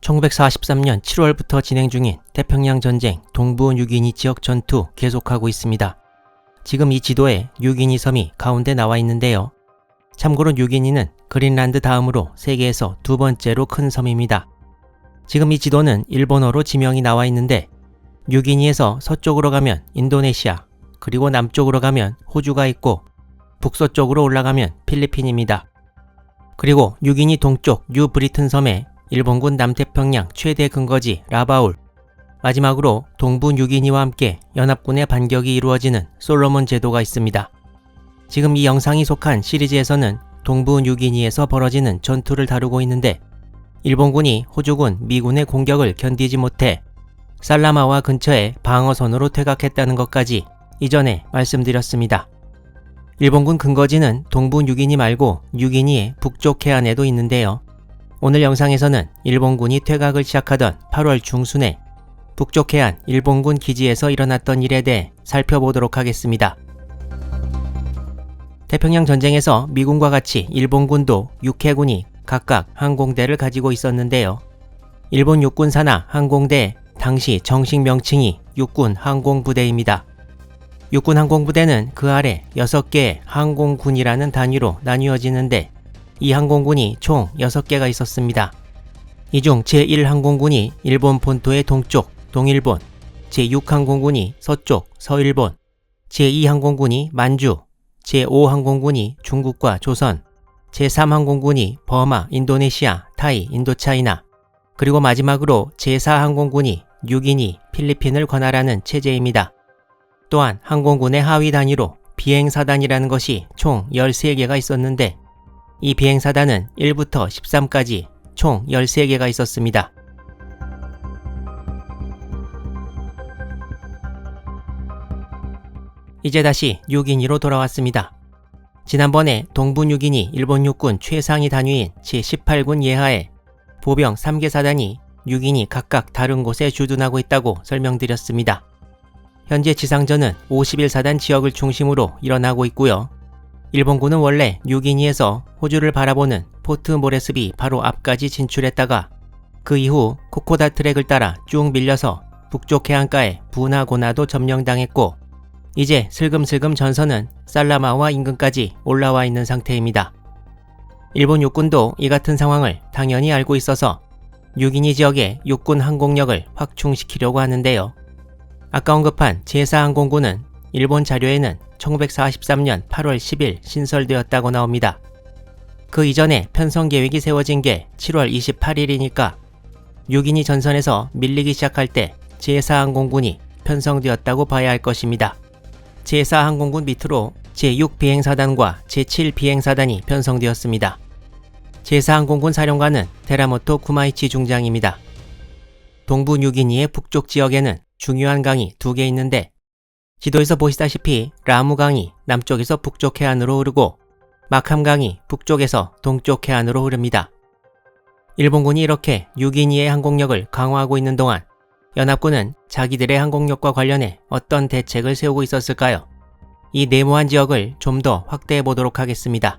1943년 7월부터 진행 중인 태평양 전쟁 동부 뉴기니 지역 전투 계속하고 있습니다. 지금 이 지도에 뉴기니 섬이 가운데 나와 있는데요. 참고로 뉴기니는 그린란드 다음으로 세계에서 두 번째로 큰 섬입니다. 지금 이 지도는 일본어로 지명이 나와 있는데 뉴기니에서 서쪽으로 가면 인도네시아, 그리고 남쪽으로 가면 호주가 있고 북서쪽으로 올라가면 필리핀입니다. 그리고 뉴기니 동쪽 뉴 브리튼 섬에 일본군 남태평양 최대 근거지 라바울, 마지막으로 동부 뉴기니와 함께 연합군의 반격이 이루어지는 솔로몬 제도가 있습니다. 지금 이 영상이 속한 시리즈에서는 동부 뉴기니에서 벌어지는 전투를 다루고 있는데 일본군이 호주군, 미군의 공격을 견디지 못해 살라마와 근처에 방어선으로 퇴각했다는 것까지 이전에 말씀드렸습니다. 일본군 근거지는 동부 뉴기니 말고 뉴기니의 북쪽 해안에도 있는데요. 오늘 영상에서는 일본군이 퇴각을 시작하던 8월 중순에 북쪽 해안 일본군 기지에서 일어났던 일에 대해 살펴보도록 하겠습니다. 태평양 전쟁에서 미군과 같이 일본군도 육해군이 각각 항공대를 가지고 있었는데요. 일본 육군 산하 항공대 당시 정식 명칭이 육군 항공부대입니다. 육군 항공부대는 그 아래 6개의 항공군이라는 단위로 나뉘어지는데 이 항공군이 총 6개가 있었습니다. 이 중 제1항공군이 일본 본토의 동쪽, 동일본, 제6항공군이 서쪽, 서일본, 제2항공군이 만주, 제5항공군이 중국과 조선, 제3항공군이 버마, 인도네시아, 타이, 인도차이나, 그리고 마지막으로 제4항공군이 뉴기니, 필리핀을 관할하는 체제입니다. 또한 항공군의 하위 단위로 비행사단이라는 것이 총 13개가 있었는데 이 비행사단은 1부터 13까지 총 13개가 있었습니다. 이제 다시 뉴기니로 돌아왔습니다. 지난번에 동부 뉴기니 일본 육군 최상위 단위인 제18군 예하에 보병 3개 사단이 뉴기니 각각 다른 곳에 주둔하고 있다고 설명드렸습니다. 현재 지상전은 51사단 지역을 중심으로 일어나고 있고요. 일본군은 원래 뉴기니에서 호주를 바라보는 포트 모레스비 바로 앞까지 진출했다가 그 이후 코코다 트랙을 따라 쭉 밀려서 북쪽 해안가에 부나고나도 점령당했고 이제 슬금슬금 전선은 살라마와 인근까지 올라와 있는 상태입니다. 일본 육군도 이 같은 상황을 당연히 알고 있어서 뉴기니 지역의 육군 항공력을 확충시키려고 하는데요. 아까 언급한 제4항공군은 일본 자료에는 1943년 8월 10일 신설되었다고 나옵니다. 그 이전에 편성 계획이 세워진 게 7월 28일이니까 6인이 전선에서 밀리기 시작할 때 제4항공군이 편성되었다고 봐야 할 것입니다. 제4항공군 밑으로 제6비행사단과 제7비행사단이 편성되었습니다. 제4항공군 사령관은 테라모토 구마이치 중장입니다. 동부 뉴기니의 북쪽 지역에는 중요한 강이 두 개 있는데 지도에서 보시다시피 라무강이 남쪽에서 북쪽 해안으로 흐르고 마캄강이 북쪽에서 동쪽 해안으로 흐릅니다. 일본군이 이렇게 뉴기니의 항공력을 강화하고 있는 동안 연합군은 자기들의 항공력과 관련해 어떤 대책을 세우고 있었을까요? 이 네모한 지역을 좀 더 확대해 보도록 하겠습니다.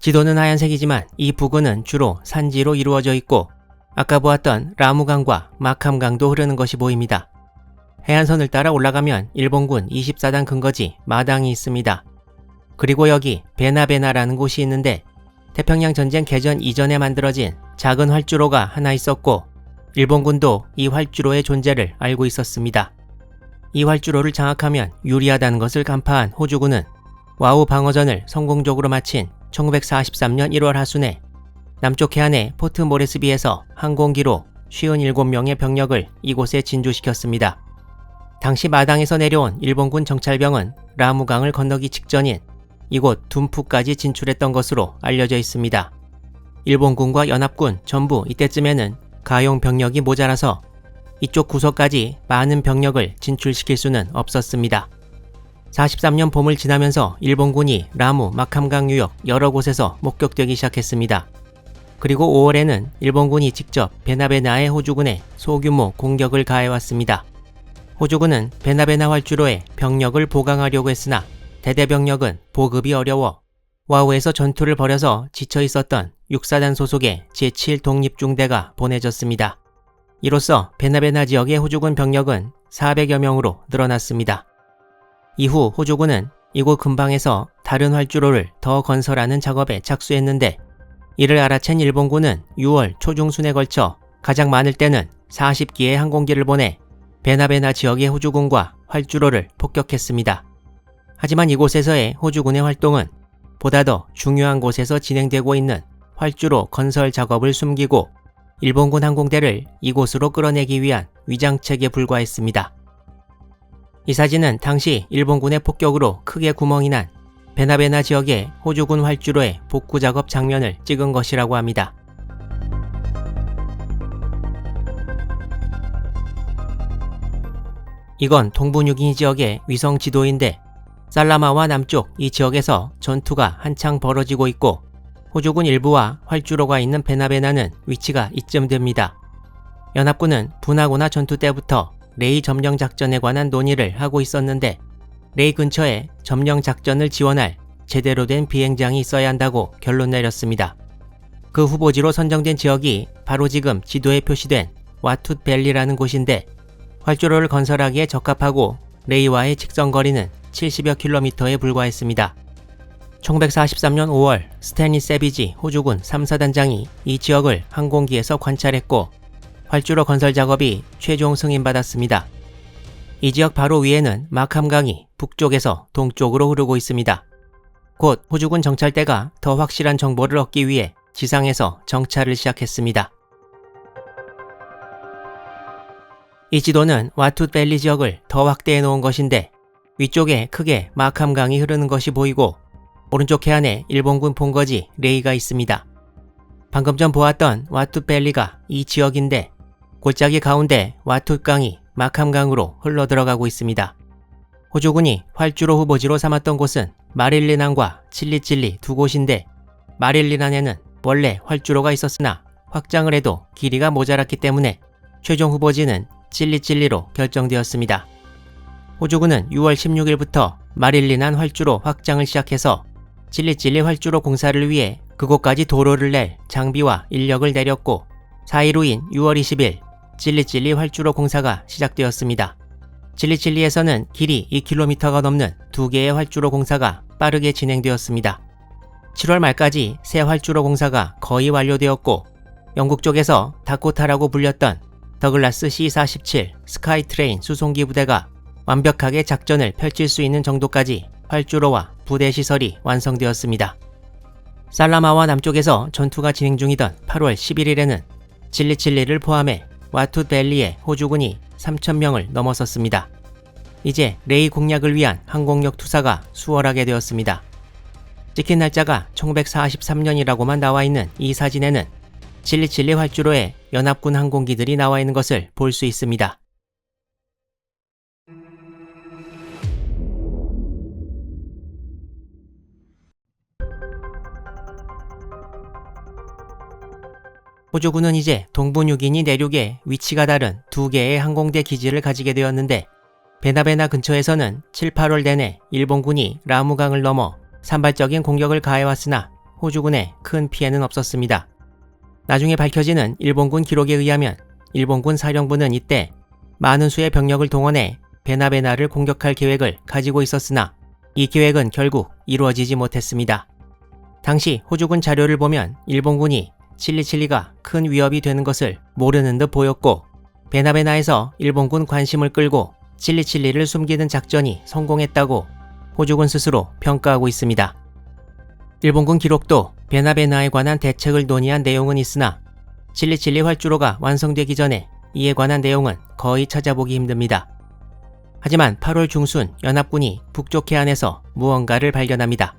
지도는 하얀색이지만 이 부근은 주로 산지로 이루어져 있고 아까 보았던 라무강과 마캄강도 흐르는 것이 보입니다. 해안선을 따라 올라가면 일본군 24단 근거지 마당이 있습니다. 그리고 여기 베나베나라는 곳이 있는데 태평양 전쟁 개전 이전에 만들어진 작은 활주로가 하나 있었고 일본군도 이 활주로의 존재를 알고 있었습니다. 이 활주로를 장악하면 유리하다는 것을 간파한 호주군은 와우 방어전을 성공적으로 마친 1943년 1월 하순에 남쪽 해안의 포트 모레스비에서 항공기로 57명의 병력을 이곳에 진주시켰습니다. 당시 마당에서 내려온 일본군 정찰병은 라무강을 건너기 직전인 이곳 둔푸까지 진출했던 것으로 알려져 있습니다. 일본군과 연합군 전부 이때쯤에는 가용 병력이 모자라서 이쪽 구석까지 많은 병력을 진출시킬 수는 없었습니다. 43년 봄을 지나면서 일본군이 라무, 마캄강 유역 여러 곳에서 목격되기 시작했습니다. 그리고 5월에는 일본군이 직접 베나베나의 호주군에 소규모 공격을 가해왔습니다. 호주군은 베나베나 활주로에 병력을 보강하려고 했으나 대대병력은 보급이 어려워 와우에서 전투를 벌여서 지쳐 있었던 육사단 소속의 제7 독립중대가 보내졌습니다. 이로써 베나베나 지역의 호주군 병력은 400여 명으로 늘어났습니다. 이후 호주군은 이곳 근방에서 다른 활주로를 더 건설하는 작업에 착수했는데 이를 알아챈 일본군은 6월 초중순에 걸쳐 가장 많을 때는 40기의 항공기를 보내 베나베나 지역의 호주군과 활주로를 폭격했습니다. 하지만 이곳에서의 호주군의 활동은 보다 더 중요한 곳에서 진행되고 있는 활주로 건설 작업을 숨기고 일본군 항공대를 이곳으로 끌어내기 위한 위장책에 불과했습니다. 이 사진은 당시 일본군의 폭격으로 크게 구멍이 난 베나베나 지역의 호주군 활주로의 복구 작업 장면을 찍은 것이라고 합니다. 이건 동부 뉴기니 지역의 위성 지도인데 살라마와 남쪽 이 지역에서 전투가 한창 벌어지고 있고 호주군 일부와 활주로가 있는 베나베나는 위치가 이쯤 됩니다. 연합군은 분하고나 전투 때부터 레이 점령 작전에 관한 논의를 하고 있었는데 레이 근처에 점령 작전을 지원할 제대로 된 비행장이 있어야 한다고 결론 내렸습니다. 그 후보지로 선정된 지역이 바로 지금 지도에 표시된 와투밸리라는 곳인데 활주로를 건설하기에 적합하고 레이와의 직선 거리는 70여 킬로미터에 불과했습니다. 1943년 5월 스탠리 세비지 호주군 3사단장이 이 지역을 항공기에서 관찰했고 활주로 건설 작업이 최종 승인받았습니다. 이 지역 바로 위에는 마캄강이 북쪽에서 동쪽으로 흐르고 있습니다. 곧 호주군 정찰대가 더 확실한 정보를 얻기 위해 지상에서 정찰을 시작했습니다. 이 지도는 와투밸리 지역을 더 확대해 놓은 것인데 위쪽에 크게 마캄강이 흐르는 것이 보이고 오른쪽 해안에 일본군 본거지 레이가 있습니다. 방금 전 보았던 와투밸리가 이 지역인데 골짜기 가운데 와투강이 마캄강으로 흘러들어가고 있습니다. 호주군이 활주로 후보지로 삼았던 곳은 마릴리난과 칠리칠리 두 곳인데 마릴리난에는 원래 활주로가 있었으나 확장을 해도 길이가 모자랐기 때문에 최종 후보지는 칠리칠리로 결정되었습니다. 호주군은 6월 16일부터 마릴리난 활주로 확장을 시작해서 칠리칠리 활주로 공사를 위해 그곳까지 도로를 낼 장비와 인력을 내렸고 4일 후인 6월 20일 칠리칠리 활주로 공사가 시작되었습니다. 칠리칠리에서는 길이 2km가 넘는 두 개의 활주로 공사가 빠르게 진행되었습니다. 7월 말까지 새 활주로 공사가 거의 완료되었고 영국 쪽에서 다코타라고 불렸던 더글라스 C-47 스카이트레인 수송기 부대가 완벽하게 작전을 펼칠 수 있는 정도까지 활주로와 부대 시설이 완성되었습니다. 살라마와 남쪽에서 전투가 진행 중이던 8월 11일에는 칠리칠리를 포함해 와투밸리의 호주군이 3천명을 넘어섰습니다. 이제 레이 공략을 위한 항공력 투사가 수월하게 되었습니다. 찍힌 날짜가 1943년이라고만 나와 있는 이 사진에는 칠리칠리 활주로에 연합군 항공기들이 나와 있는 것을 볼 수 있습니다. 호주군은 이제 동부 뉴기니 내륙에 위치가 다른 두 개의 항공대 기지를 가지게 되었는데 베나베나 근처에서는 7, 8월 내내 일본군이 라무강을 넘어 산발적인 공격을 가해왔으나 호주군에 큰 피해는 없었습니다. 나중에 밝혀지는 일본군 기록에 의하면 일본군 사령부는 이때 많은 수의 병력을 동원해 베나베나를 공격할 계획을 가지고 있었으나 이 계획은 결국 이루어지지 못했습니다. 당시 호주군 자료를 보면 일본군이 칠리칠리가 큰 위협이 되는 것을 모르는 듯 보였고 베나베나에서 일본군 관심을 끌고 칠리칠리를 숨기는 작전이 성공했다고 호주군 스스로 평가하고 있습니다. 일본군 기록도 베나베나에 관한 대책을 논의한 내용은 있으나 칠리칠리 활주로가 완성되기 전에 이에 관한 내용은 거의 찾아보기 힘듭니다. 하지만 8월 중순 연합군이 북쪽 해안에서 무언가를 발견합니다.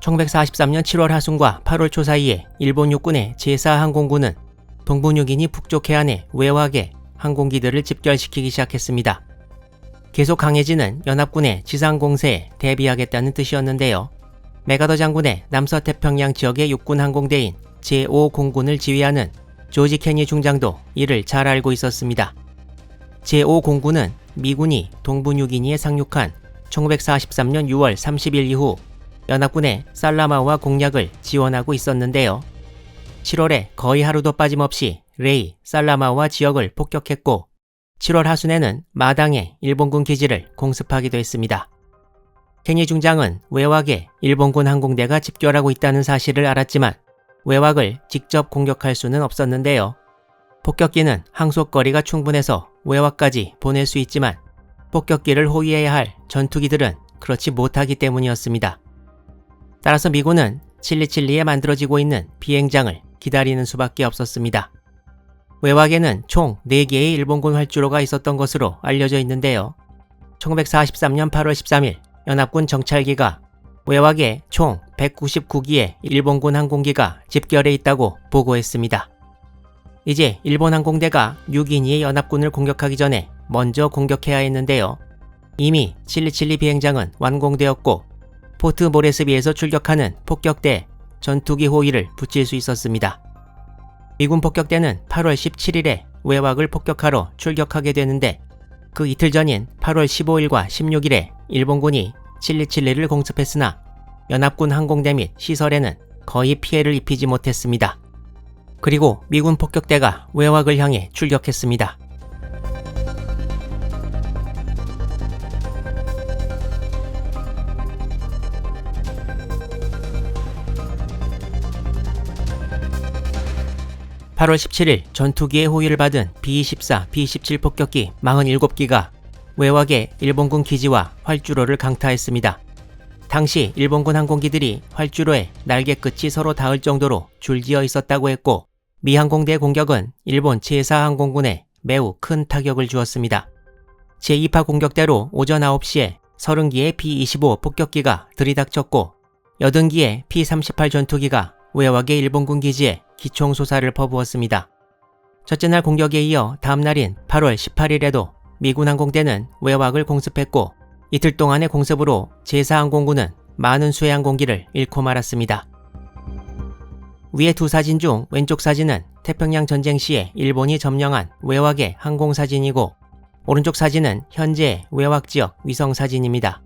1943년 7월 하순과 8월 초 사이에 일본 육군의 제4항공군은 동부 뉴기니 북쪽 해안에 외곽에 항공기들을 집결시키기 시작했습니다. 계속 강해지는 연합군의 지상 공세에 대비하겠다는 뜻이었는데요. 메가더 장군의 남서태평양 지역의 육군 항공대인 제5공군을 지휘하는 조지 케니 중장도 이를 잘 알고 있었습니다. 제5공군은 미군이 동부 뉴기니에 상륙한 1943년 6월 30일 이후 연합군의 살라마와 공략을 지원하고 있었는데요. 7월에 거의 하루도 빠짐없이 레이, 살라마와 지역을 폭격했고 7월 하순에는 마당에 일본군 기지를 공습하기도 했습니다. 케니 중장은 외곽에 일본군 항공대가 집결하고 있다는 사실을 알았지만 외곽을 직접 공격할 수는 없었는데요. 폭격기는 항속거리가 충분해서 외곽까지 보낼 수 있지만 폭격기를 호위해야 할 전투기들은 그렇지 못하기 때문이었습니다. 따라서 미군은 칠리칠리에 만들어지고 있는 비행장을 기다리는 수밖에 없었습니다. 외곽에는 총 4개의 일본군 활주로가 있었던 것으로 알려져 있는데요. 1943년 8월 13일 연합군 정찰기가 외곽에 총 199기의 일본군 항공기가 집결해 있다고 보고했습니다. 이제 일본 항공대가 6인이의 연합군을 공격하기 전에 먼저 공격해야 했는데요. 이미 칠리칠리 비행장은 완공되었고 포트 모레스비에서 출격하는 폭격대 전투기 호위를 붙일 수 있었습니다. 미군 폭격대는 8월 17일에 외곽을 폭격하러 출격하게 되는데 그 이틀 전인 8월 15일과 16일에 일본군이 칠리칠리를 공습했으나 연합군 항공대 및 시설에는 거의 피해를 입히지 못했습니다. 그리고 미군 폭격대가 외곽을 향해 출격했습니다. (8월 17일) 전투기의 호위를 받은 B-24, B-17 폭격기 47기가 외곽의 일본군 기지와 활주로를 강타했습니다. 당시 일본군 항공기들이 활주로에 날개 끝이 서로 닿을 정도로 줄지어 있었다고 했고 미 항공대의 공격은 일본 제4 항공군에 매우 큰 타격을 주었습니다. 제2파 공격대로 오전 9시에 30기의 B-25 폭격기가 들이닥쳤고 80기의 P-38 전투기가 외곽의 일본군 기지에 기총소사를 퍼부었습니다. 첫째 날 공격에 이어 다음 날인 8월 18일에도 미군 항공대는 외곽을 공습했고 이틀 동안의 공습으로 제4항공군은 많은 수의 항공기를 잃고 말았습니다. 위의 두 사진 중 왼쪽 사진은 태평양 전쟁 시에 일본이 점령한 외곽의 항공 사진이고 오른쪽 사진은 현재 외곽 지역 위성 사진입니다.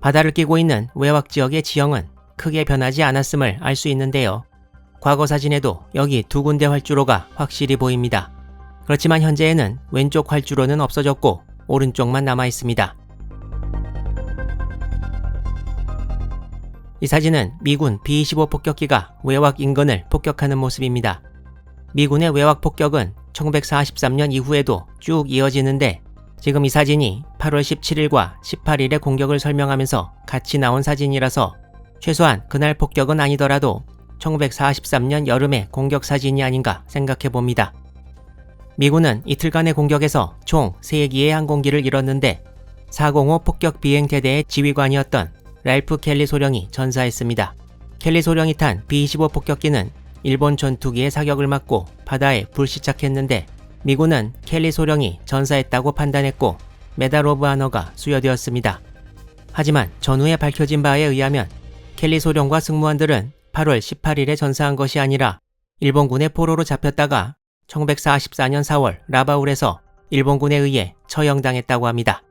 바다를 끼고 있는 외곽 지역의 지형은 크게 변하지 않았음을 알 수 있는데요. 과거 사진에도 여기 두 군데 활주로가 확실히 보입니다. 그렇지만 현재에는 왼쪽 활주로는 없어졌고 오른쪽만 남아 있습니다. 이 사진은 미군 B-25 폭격기가 외곽 인근을 폭격하는 모습입니다. 미군의 외곽 폭격은 1943년 이후에도 쭉 이어지는데 지금 이 사진이 8월 17일과 18일의 공격을 설명하면서 같이 나온 사진이라서 최소한 그날 폭격은 아니더라도 1943년 여름의 공격 사진이 아닌가 생각해 봅니다. 미군은 이틀간의 공격에서 총 3기의 항공기를 잃었는데 405 폭격 비행 대대의 지휘관이었던 랄프 켈리 소령이 전사했습니다. 켈리 소령이 탄 B-25 폭격기는 일본 전투기의 사격을 막고 바다에 불시착했는데 미군은 켈리 소령이 전사했다고 판단했고 메달 오브 아너가 수여되었습니다. 하지만 전후에 밝혀진 바에 의하면 켈리 소령과 승무원들은 8월 18일에 전사한 것이 아니라 일본군의 포로로 잡혔다가 1944년 4월 라바울에서 일본군에 의해 처형당했다고 합니다.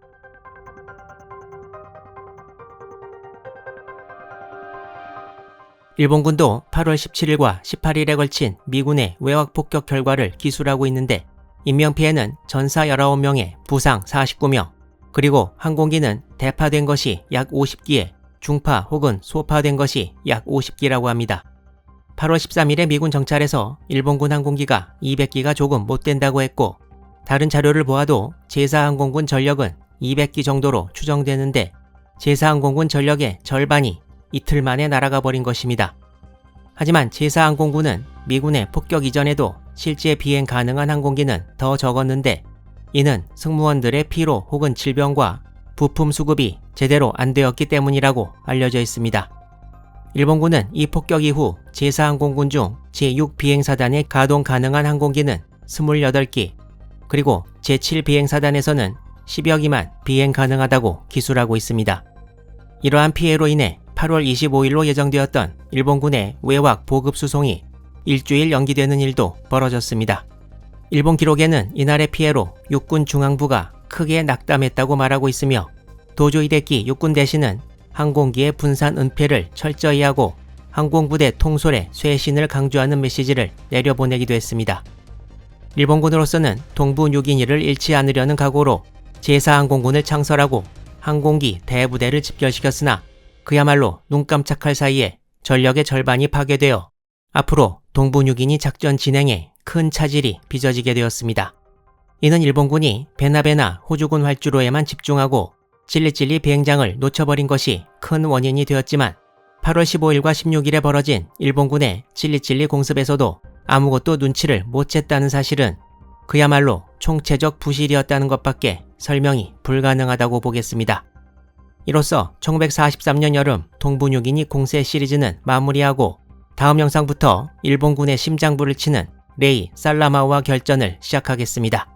일본군도 8월 17일과 18일에 걸친 미군의 외곽 폭격 결과를 기술하고 있는데 인명피해는 전사 19명에 부상 49명, 그리고 항공기는 대파된 것이 약 50기에 중파 혹은 소파된 것이 약 50기라고 합니다. 8월 13일에 미군 정찰에서 일본군 항공기가 200기가 조금 못 된다고 했고 다른 자료를 보아도 제4항공군 전력은 200기 정도로 추정되는데 제4항공군 전력의 절반이 이틀 만에 날아가 버린 것입니다. 하지만 제4항공군은 미군의 폭격 이전에도 실제 비행 가능한 항공기는 더 적었는데 이는 승무원들의 피로 혹은 질병과 부품 수급이 제대로 안 되었기 때문이라고 알려져 있습니다. 일본군은 이 폭격 이후 제4항공군 중 제6 비행사단의 가동 가능한 항공기는 28기, 그리고 제7 비행사단에서는 10여 기만 비행 가능하다고 기술하고 있습니다. 이러한 피해로 인해 8월 25일로 예정되었던 일본군의 외곽 보급 수송이 일주일 연기되는 일도 벌어졌습니다. 일본 기록에는 이날의 피해로 육군 중앙부가 크게 낙담했다고 말하고 있으며 도조 히데키 육군 대신은 항공기의 분산 은폐를 철저히 하고 항공부대 통솔의 쇄신을 강조하는 메시지를 내려보내기도 했습니다. 일본군으로서는 동부 뉴기니를 잃지 않으려는 각오로 제4항공군을 창설하고 항공기 대부대를 집결시켰으나 그야말로 눈 깜짝할 사이에 전력의 절반이 파괴되어 앞으로 동부 뉴기니 작전 진행에 큰 차질이 빚어지게 되었습니다. 이는 일본군이 베나베나 호주군 활주로에만 집중하고 찔리찔리 비행장을 놓쳐버린 것이 큰 원인이 되었지만 8월 15일과 16일에 벌어진 일본군의 찔리찔리 공습에서도 아무것도 눈치를 못 챘다는 사실은 그야말로 총체적 부실이었다는 것밖에 설명이 불가능하다고 보겠습니다. 이로써 1943년 여름 동부뉴기니 공세 시리즈는 마무리하고 다음 영상부터 일본군의 심장부를 치는 레이 살라마우와 결전을 시작하겠습니다.